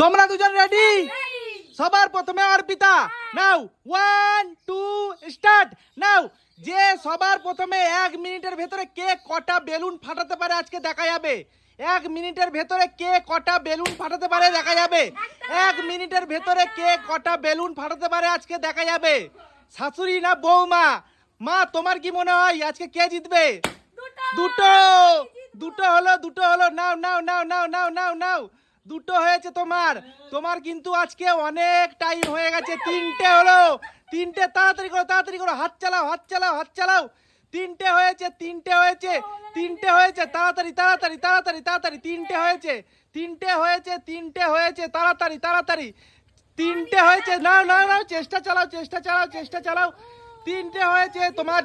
তোমরা দুজন রেডি সবার প্রথমে Arpita. Now one two start now যে সবার প্রথমে এক মিনিটের ভেতরে কে কটা বেলুন ফাটাতে পারে আজকে দেখা যাবে। এক মিনিটের ভেতরে কে কটা বেলুন ফাটাতে পারে দেখা যাবে। এক মিনিটের ভেতরে কে কটা বেলুন ফাটাতে পারে আজকে দেখা যাবে। শাশুড়ি না বৌমা? মা তোমার কি মনে হয় আজকে কে জিতবে? দুটো। দুটো হলো দুটো হলো। নাও now now now now now নাও। দুটো হয়েছে তোমার। তোমার কিন্তু আজকে অনেক টাইম হয়ে গেছে। তিনটে হলো। তিনটে তাড়াতাড়ি করো তাড়াতাড়ি করো। হাত চালাও হাত চালাও হাত চালাও। তিনটে হয়েছে তিনটে হয়েছে তিনটে হয়েছে। তাড়াতাড়ি তাড়াতাড়ি তাড়াতাড়ি তাড়াতাড়ি। তিনটে হয়েছে তিনটে হয়েছে তিনটে হয়েছে। তাড়াতাড়ি তাড়াতাড়ি। তিনটে হয়েছে। না না না চেষ্টা চালাও চেষ্টা চালাও চেষ্টা চালাও। তিনটে হয়েছে তোমার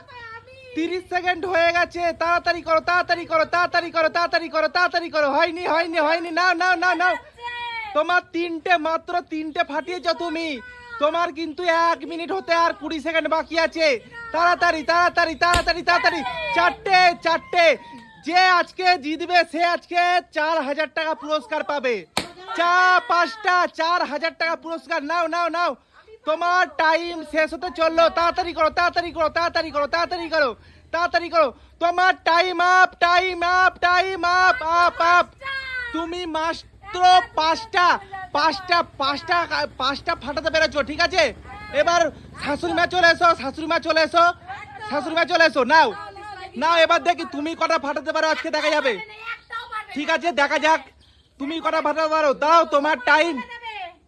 তিরিশ সেকেন্ড হয়ে গেছে, তাড়াতাড়ি করো তাড়াতাড়ি করো তাড়াতাড়ি করো তাড়াতাড়ি করো তাড়াতাড়ি করো। হয়নি হয়নি হয়নি নাও নাও নাও নাও তোমার তিনটে মাত্র তিনটে ফাটিয়েছ তুমি। তোমার কিন্তু এক মিনিট হতে আর কুড়ি সেকেন্ড বাকি আছে। তাড়াতাড়ি তাড়াতাড়ি তাড়াতাড়ি তাড়াতাড়ি। চারটে চারটে। যে আজকে জিতবে, সে আজকে চার হাজার টাকা পুরস্কার পাবে। চা পাঁচটা, চার হাজার টাকা পুরস্কার। নাও নাও নাও। তোমার টাইম শেষ হতে চলল। তাড়াতাড়ি করো তাড়াতাড়ি করো তাড়াতাড়ি করো তাড়াতাড়ি করো তাড়াতাড়ি করো। তোমার time up time up time up up up তুমি মাত্র পাঁচটা পাঁচটা পাঁচটা পাঁচটা ফাটাতে পেরেছ ঠিক আছে? এবার শাশুড়ি মা চলে এসো শাশুড়ি মা চলে এসো শাশুড়ি মা চলে এসো নাও। নাও এবার দেখি তুমি কটা ফাটাতে পারো আজকে দেখা যাবে। ঠিক আছে দেখা যাক তুমি কটা ফাটাতে পারো। দাও তোমার টাইম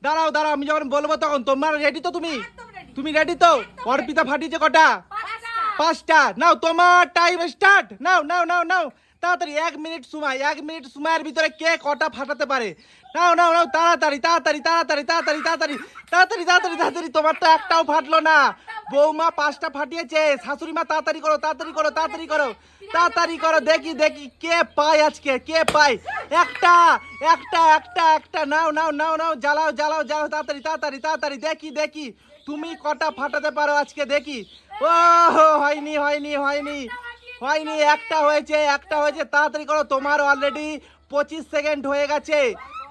দাঁড়াও দাঁড়াও আমি যখন বলব তখন তোমার রেডি তো তুমি? তুমি রেডি তো? অর্পিতা ফাটিয়েছে কটা? পাঁচটা। নাও তোমার time start now now now নাও। তাড়াতাড়ি এক মিনিট সময় এক মিনিট সময়ের ভিতরে কে কটা ফাটাতে পারে? নাও নাও নাও তাড়াতাড়ি তাড়াতাড়ি তাড়াতাড়ি তাড়াতাড়ি তাড়াতাড়ি তাড়াতাড়ি তাড়াতাড়ি তাড়াতাড়ি তোমার তো একটাও ফাটলো না। বৌমা পাঁচটা ফাটিয়েছে, শাশুড়ি মা, তাড়াতাড়ি করো তাড়াতাড়ি করো তাড়াতাড়ি করো তাড়াতাড়ি করো, দেখি দেখি, কে পায় আজকে, কে পায়? একটা একটা একটা একটা, নাও নাও নাও নাও, জ্বালাও জ্বালাও জ্বালাও, তাড়াতাড়ি তাড়াতাড়ি তাড়াতাড়ি, দেখি দেখি, তুমি কটা ফাটাতে পারো আজকে, দেখি। ও হয়নি হয়নি হয়নি হয়নি, একটা হয়েছে একটা হয়েছে, তাড়াতাড়ি করো, তোমার অলরেডি পঁচিশ সেকেন্ড হয়ে গেছে।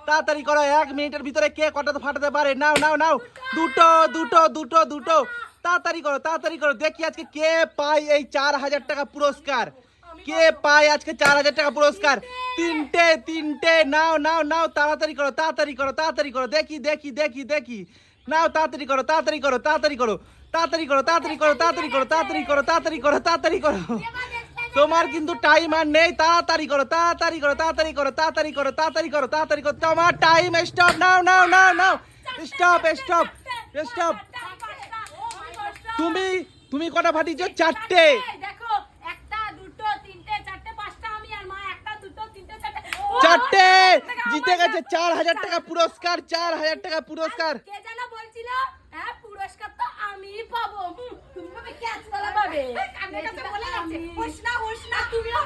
তাড়াতাড়ি করো, এক মিনিটের ভিতরে কে কটা ফাটাতে পারে? নাও নাও নাও, দুটো দুটো দুটো দুটো তাড়াতাড়ি করো তাড়াতাড়ি করো দেখি আজকে কে পায় এই চার হাজার টাকা পুরস্কার কে পায় আজকে চার হাজার টাকা পুরস্কার তিনটে তিনটে নাও নাও নাও তাড়াতাড়ি করো তাড়াতাড়ি করো তাড়াতাড়ি করো দেখি দেখি দেখি দেখি নাও তাড়াতাড়ি করো তাড়াতাড়ি করো তাড়াতাড়ি করো তাড়াতাড়ি করো তাড়াতাড়ি করো তাড়াতাড়ি করো তাড়াতাড়ি করো তাড়াতাড়ি করো তাড়াতাড়ি করো তোমার কিন্তু টাইম আর নেই তাড়াতাড়ি করো তাড়াতাড়ি করো তাড়াতাড়ি করো তাড়াতাড়ি করো তাড়াতাড়ি করো তাড়াতাড়ি করো তোমার time stop now now now now stop stop stop তুমি তুমি কটা ফাটিছো চারটে। দেখো একটা দুটো তিনটে চারটে পাঁচটা আমি আর মা একটা দুটো তিনটে চারটে। চারটে! জিতে গেছে 4000 টাকা পুরস্কার 4000 টাকা পুরস্কার। কে জানো বলছিল হ্যাঁ পুরস্কার তো আমি পাবো। তুমি পাবে ক্যাচ পাবে? কানে কাছে বলে যাচ্ছে। হোস না হোস না। তুমিও